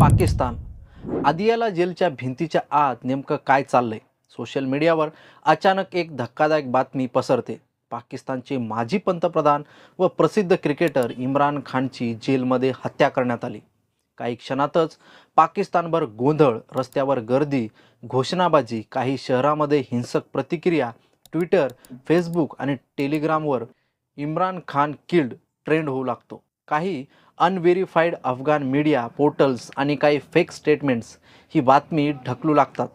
पाकिस्तान. आदियाला जेलच्या भिंतीच्या आत नेमकं काय चाललंय? सोशल मीडियावर अचानक एक धक्कादायक बातमी पसरते. पाकिस्तानचे माजी पंतप्रधान व प्रसिद्ध क्रिकेटर इम्रान खानची जेलमध्ये हत्या करण्यात आली. काही क्षणातच पाकिस्तानभर गोंधळ रस्त्यावर गर्दी घोषणाबाजी काही शहरामध्ये हिंसक प्रतिक्रिया ट्विटर फेसबुक आणि टेलिग्रामवर इम्रान खान किल्ड ट्रेंड होऊ लागतो. काही अनव्हेरीफाईड अफगाण मीडिया पोर्टल्स आणि काही फेक स्टेटमेंट्स ही बातमी ढकलू लागतात.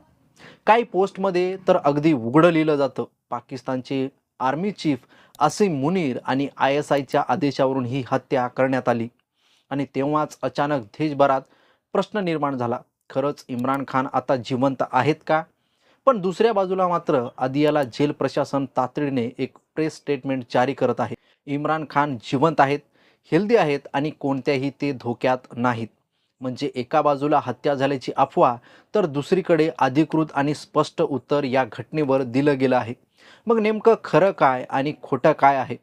काही पोस्टमध्ये तर अगदी उघडं लिहिलं जातं. पाकिस्तानचे आर्मी चीफ असीम मुनीर आणि आय एस आयच्या आदेशावरून ही हत्या करण्यात आली. आणि तेव्हाच अचानक देशभरात प्रश्न निर्माण झाला. खरंच इम्रान खान आता जिवंत आहेत का? पण दुसऱ्या बाजूला मात्र आदियाला जेल प्रशासन तातडीने एक प्रेस स्टेटमेंट जारी करत आहे. इम्रान खान जिवंत आहेत. हेल्दी आहेत आणि कोणत्याही ते धोक्यात नाहीत. म्हणजे एका बाजूला हत्या झाल्याची अफवा तर दुसरीकडे अधिकृत आणि स्पष्ट उत्तर या घटनेवर दिलं गेलं आहे. मग नेमकं खरं काय आणि खोटं काय आहे?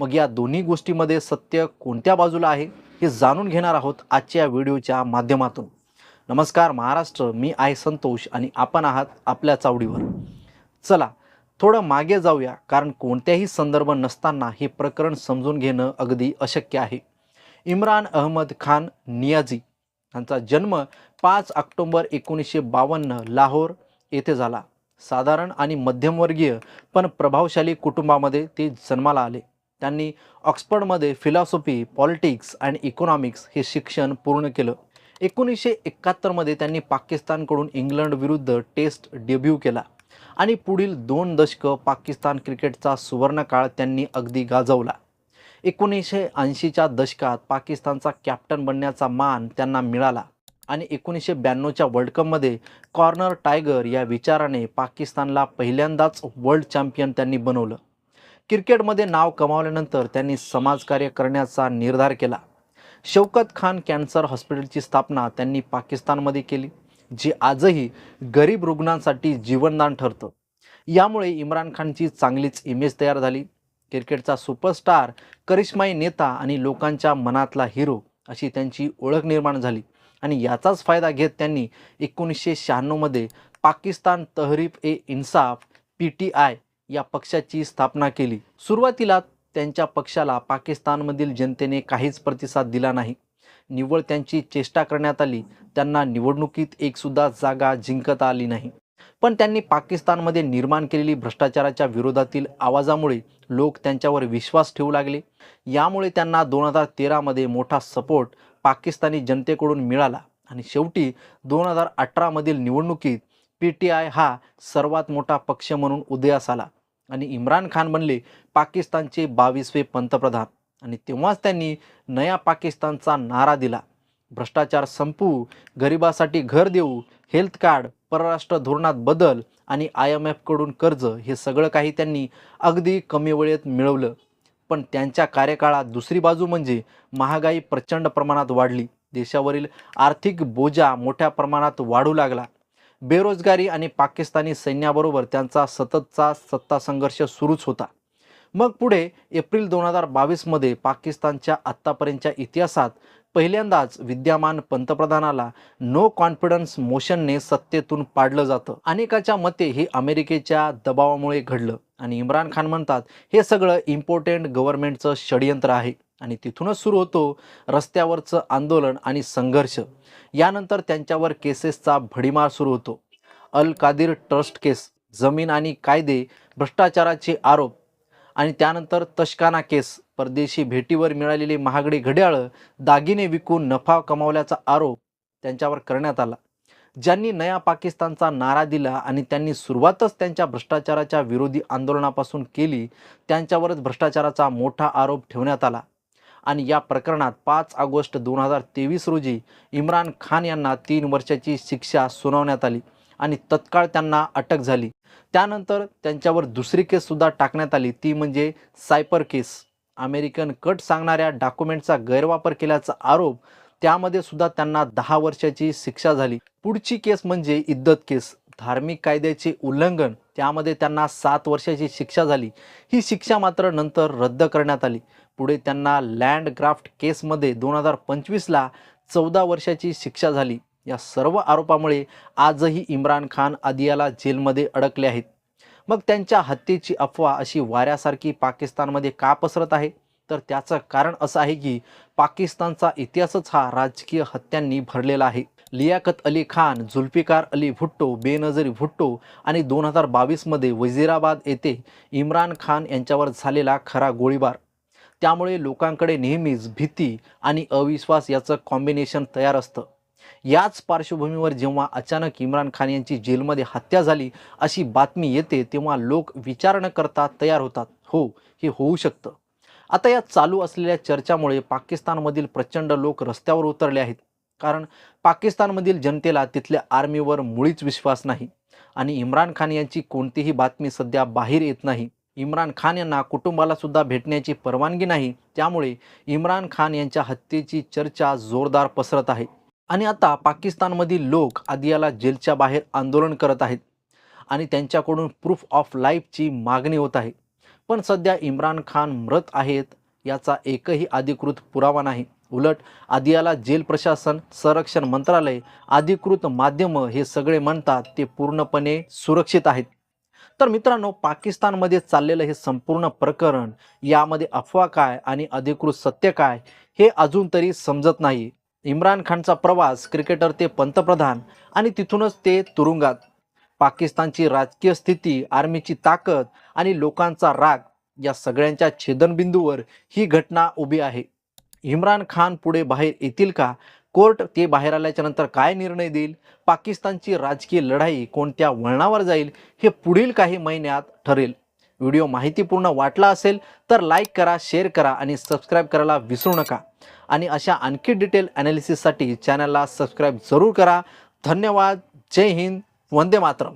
मग या दोन्ही गोष्टीमध्ये सत्य कोणत्या बाजूला आहे हे जाणून घेणार आहोत आजच्या व्हिडिओच्या माध्यमातून. नमस्कार महाराष्ट्र. मी आहे संतोष आणि आपण आहात आपल्या चावडीवर. चला थोडं मागे जाऊया कारण कोणत्याही संदर्भ नसताना हे प्रकरण समजून घेणं अगदी अशक्य आहे. इम्रान अहमद खान नियाजी यांचा जन्म पाच ऑक्टोंबर एकोणीसशे बावन्न लाहोर येथे झाला. साधारण आणि मध्यमवर्गीय पण प्रभावशाली कुटुंबामध्ये ते जन्माला आले. त्यांनी ऑक्सफर्डमध्ये फिलॉसॉफी पॉलिटिक्स अँड इकॉनॉमिक्स हे शिक्षण पूर्ण केलं. एकोणीसशे एकाहत्तरमध्ये त्यांनी पाकिस्तानकडून इंग्लंड विरुद्ध टेस्ट डेब्यू केला. आणि पुढील दोन दशकं पाकिस्तान क्रिकेटचा सुवर्णकाळ त्यांनी अगदी गाजवला. एकोणीसशे ऐंशीच्या दशकात पाकिस्तानचा कॅप्टन बनण्याचा मान त्यांना मिळाला आणि एकोणीसशे ब्याण्णवच्या वर्ल्ड कपमध्ये कॉर्नर टायगर या विचाराने पाकिस्तानला पहिल्यांदाच वर्ल्ड चॅम्पियन त्यांनी बनवलं. क्रिकेटमध्ये नाव कमावल्यानंतर त्यांनी समाजकार्य करण्याचा निर्धार केला. शौकत खान कॅन्सर हॉस्पिटलची स्थापना त्यांनी पाकिस्तानमध्ये केली. जे आजही गरीब रुग्णांसाठी जीवनदान ठरतं. यामुळे इम्रान खानची चांगलीच इमेज तयार झाली. क्रिकेटचा सुपरस्टार करिश्माई नेता आणि लोकांच्या मनातला हिरो अशी त्यांची ओळख निर्माण झाली. आणि याचाच फायदा घेत त्यांनी एकोणीसशे शहाण्णवमध्ये पाकिस्तान तहरीफ ए इन्साफ पी टी आय या पक्षाची स्थापना केली. सुरुवातीला त्यांच्या पक्षाला पाकिस्तानमधील जनतेने काहीच प्रतिसाद दिला नाही. निव्वळ त्यांची चेष्टा करण्यात आली. त्यांना निवडणुकीत एकसुद्धा जागा जिंकता आली नाही. पण त्यांनी पाकिस्तानमध्ये निर्माण केलेली भ्रष्टाचाराच्या विरोधातील आवाजामुळे लोक त्यांच्यावर विश्वास ठेवू लागले. यामुळे त्यांना दोन हजार तेरामध्ये मोठा सपोर्ट पाकिस्तानी जनतेकडून मिळाला. आणि शेवटी दोन हजार अठरामधील निवडणुकीत पी टी आय हा सर्वात मोठा पक्ष म्हणून उदयास आला. आणि इम्रान खान बनले पाकिस्तानचे बावीसवे पंतप्रधान. आणि तेव्हाच त्यांनी नया पाकिस्तानचा नारा दिला. भ्रष्टाचार संपवू गरिबासाठी घर देऊ हेल्थ कार्ड परराष्ट्र धोरणात बदल आणि आय एम एफकडून कर्ज हे सगळं काही त्यांनी अगदी कमी वेळेत मिळवलं. पण त्यांच्या कार्यकाळात दुसरी बाजू म्हणजे महागाई प्रचंड प्रमाणात वाढली. देशावरील आर्थिक बोजा मोठ्या प्रमाणात वाढू लागला. बेरोजगारी आणि पाकिस्तानी सैन्याबरोबर त्यांचा सततचा सत्ता संघर्ष सुरूच होता. मग पुढे एप्रिल दोन हजार बावीसमध्ये पाकिस्तानच्या आत्तापर्यंतच्या इतिहासात पहिल्यांदाच विद्यमान पंतप्रधानाला नो कॉन्फिडन्स मोशनने सत्तेतून पाडलं जातं. अनेकाच्या मते हे अमेरिकेच्या दबावामुळे घडलं आणि इम्रान खान म्हणतात हे सगळं इम्पॉर्टंट गव्हर्नमेंटचं षडयंत्र आहे. आणि तिथूनच सुरू होतो रस्त्यावरचं आंदोलन आणि संघर्ष. यानंतर त्यांच्यावर केसेसचा भडीमार सुरू होतो. अल कादिर ट्रस्ट केस जमीन आणि कायदे भ्रष्टाचाराचे आरोप आणि त्यानंतर तशकाना केस परदेशी भेटीवर मिळालेली महागडी घड्याळं दागिने विकून नफा कमावल्याचा आरोप त्यांच्यावर करण्यात आला. ज्यांनी नया पाकिस्तानचा नारा दिला आणि त्यांनी सुरुवातच त्यांच्या भ्रष्टाचाराच्या विरोधी आंदोलनापासून केली त्यांच्यावरच भ्रष्टाचाराचा मोठा आरोप ठेवण्यात आला. आणि या प्रकरणात पाच ऑगस्ट दोन हजार तेवीस रोजी इम्रान खान यांना तीन वर्षाची शिक्षा सुनावण्यात आली. आणि तत्काळ त्यांना अटक झाली. त्यानंतर त्यांच्यावर दुसरी केससुद्धा टाकण्यात आली. ती म्हणजे सायपर केस. अमेरिकन कट सांगणाऱ्या डॉक्युमेंटचा गैरवापर केल्याचा आरोप त्यामध्ये सुद्धा त्यांना दहा वर्षाची शिक्षा झाली. पुढची केस म्हणजे इद्दत केस. धार्मिक कायद्याचे उल्लंघन त्यामध्ये त्यांना सात वर्षाची शिक्षा झाली. ही शिक्षा मात्र नंतर रद्द करण्यात आली. पुढे त्यांना लँड ग्राफ्ट केसमध्ये दोन हजार पंचवीसला चौदा वर्षाची शिक्षा झाली. या सर्व आरोपामुळे आजही इम्रान खान आदियाला जेलमध्ये अडकले आहेत. मग त्यांच्या हत्येची अफवा अशी वाऱ्यासारखी पाकिस्तानमध्ये का पसरत आहे? तर त्याचं कारण असं आहे की पाकिस्तानचा इतिहासच हा राजकीय हत्यांनी भरलेला आहे. लियाकत अली खान जुल्फिकार अली भुट्टो बेनजरी भुट्टो आणि दोन हजार बावीसमध्ये वजिराबाद येथे इम्रान खान यांच्यावर झालेला खरा गोळीबार. त्यामुळे लोकांकडे नेहमीच भीती आणि अविश्वास याचं कॉम्बिनेशन तयार असतं. याच पार्श्वभूमीवर जेव्हा अचानक इम्रान खान यांची जेलमध्ये हत्या झाली अशी बातमी येते तेव्हा लोक विचार न करता तयार होतात. हो हे होऊ शकतं. आता या चालू असलेल्या चर्चामुळे पाकिस्तानमधील प्रचंड लोक रस्त्यावर उतरले आहेत. कारण पाकिस्तानमधील जनतेला तिथल्या आर्मीवर मुळीच विश्वास नाही. आणि इम्रान खान यांची कोणतीही बातमी सध्या बाहेर येत नाही. इम्रान खान यांना कुटुंबाला सुद्धा भेटण्याची परवानगी नाही. त्यामुळे इम्रान खान यांच्या हत्येची चर्चा जोरदार पसरत आहे. आणि आता पाकिस्तानमधील लोक आदियाला जेलच्या बाहेर आंदोलन करत आहेत आणि त्यांच्याकडून प्रूफ ऑफ लाईफची मागणी होत आहे. पण सध्या इम्रान खान मृत आहेत याचा एकही अधिकृत पुरावा नाही. उलट आदियाला जेल प्रशासन संरक्षण मंत्रालय अधिकृत माध्यमं हे सगळे म्हणतात ते पूर्णपणे सुरक्षित आहेत. तर मित्रांनो पाकिस्तानमध्ये चाललेलं हे संपूर्ण प्रकरण यामध्ये अफवा काय आणि अधिकृत सत्य काय हे अजून तरी समजत नाही. इम्रान खानचा प्रवास क्रिकेटर ते पंतप्रधान आणि तिथूनच ते तुरुंगात. पाकिस्तानची राजकीय स्थिती आर्मीची ताकद आणि लोकांचा राग या सगळ्यांच्या छेदनबिंदूवर ही घटना उभी आहे. इम्रान खान पुढे बाहेर येतील का? कोर्ट ते बाहेर आल्याच्यानंतर काय निर्णय देईल? पाकिस्तानची राजकीय लढाई कोणत्या वळणावर जाईल? हे पुढील काही महिन्यात ठरेल. व्हिडिओ माहितीपूर्ण वाटला असेल तर लाईक करा शेअर करा आणि सबस्क्राईब करायला विसरू नका. आणि अशा आणखी डिटेल ॲनालिसिससाठी चॅनलला सबस्क्राईब जरूर करा. धन्यवाद. जय हिंद. वंदे मातरम.